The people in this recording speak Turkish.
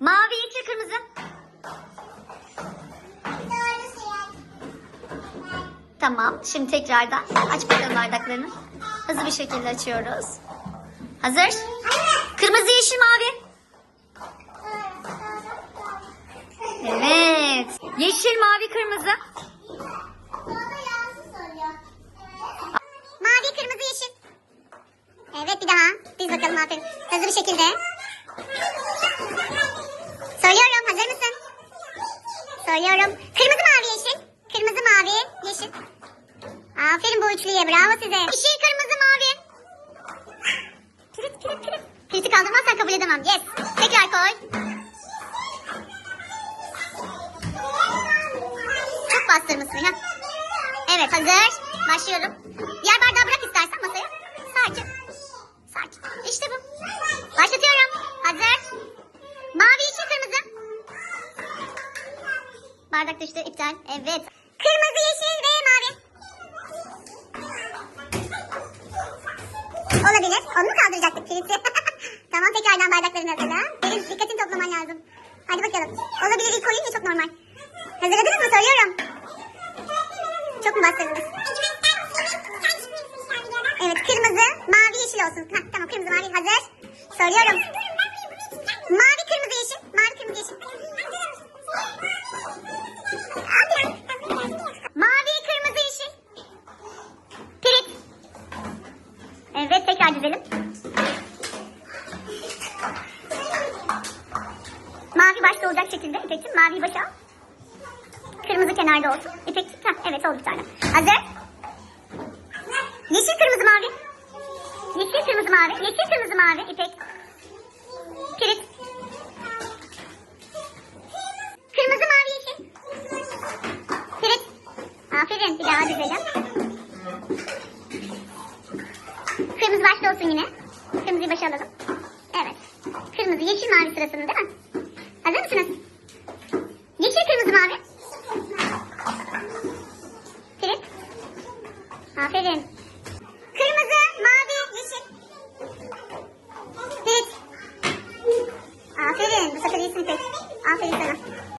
Mavi, yeşil, kırmızı. Tamam. Şimdi tekrardan aç bakalım bardaklarını. Hızlı bir şekilde açıyoruz. Hazır. Kırmızı, yeşil, mavi. Evet. Yeşil, mavi, kırmızı. Mavi, kırmızı, yeşil. Evet bir daha. Biz bakalım aferin. Hızlı bir şekilde. Söylüyorum. Kırmızı, mavi, yeşil. Kırmızı, mavi, yeşil. Aferin bu üçlüye. Bravo size. Yeşil, kırmızı, mavi. Kilit, kilit, kilit. Kiliti kaldırmazsan kabul edemem. Yes. Tekrar koy. Çok bastırmışsın ha. Evet hazır. Başlıyorum. Bardak düştü iptal. Evet. Kırmızı yeşil ve mavi. Olabilir. Onu mu kaldıracaktık kilisi? tamam tekrardan bardaklarını hazırla. Senin dikkatini toplaman lazım. Hadi bakalım. Olabilir ilk koyunca çok normal. Hazırladınız mı? Söylüyorum. Çok mu bastırdınız? Evet kırmızı, mavi, yeşil olsun. Heh, tamam kırmızı, mavi hazır. Söylüyorum. Mavi, kırmızı, yeşil. Mavi, kırmızı, dizelim. Mavi başta olacak şekilde İpek'cim mavi başa. Kırmızı kenarda olsun. İpek heh, evet oldu bir tane. Hazır. Yeşil kırmızı mavi. Yeşil kırmızı mavi. Yeşil kırmızı mavi. İpek. Kilit. Kırmızı mavi yeşil. Kilit. Aferin. Bir daha dizelim. Kırmızı başta olsun yine. Kırmızıyı başa alalım. Evet. Kırmızı, yeşil, mavi sırasında değil mi? Hazır mısınız? Yeşil, kırmızı, mavi. Filip. Aferin. Kırmızı, mavi, yeşil. Filip. Aferin. Bu sefer iyisin pek. Aferin sana.